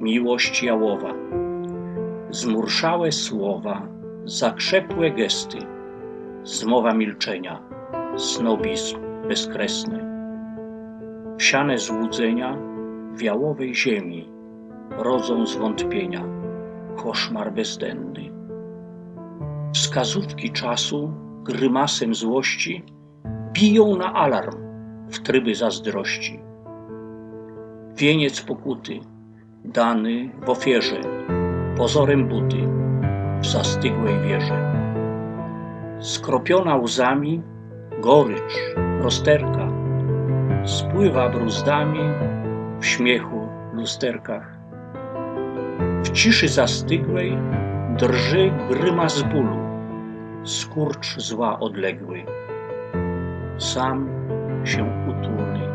miłość jałowa. Zmurszałe słowa, zakrzepłe gesty, zmowa milczenia, snobizm bezkresny. Wsiane złudzenia w jałowej ziemi rodzą zwątpienia, koszmar bezdenny. Wskazówki czasu grymasem złości biją na alarm w tryby zazdrości. Wieniec pokuty, dany w ofierze, pozorem buty w zastygłej wierze. Skropiona łzami, gorycz, rozterka, spływa bruzdami w śmiechu lusterkach. W ciszy zastygłej drży grymas bólu, skurcz zła odległy. Sam się utulny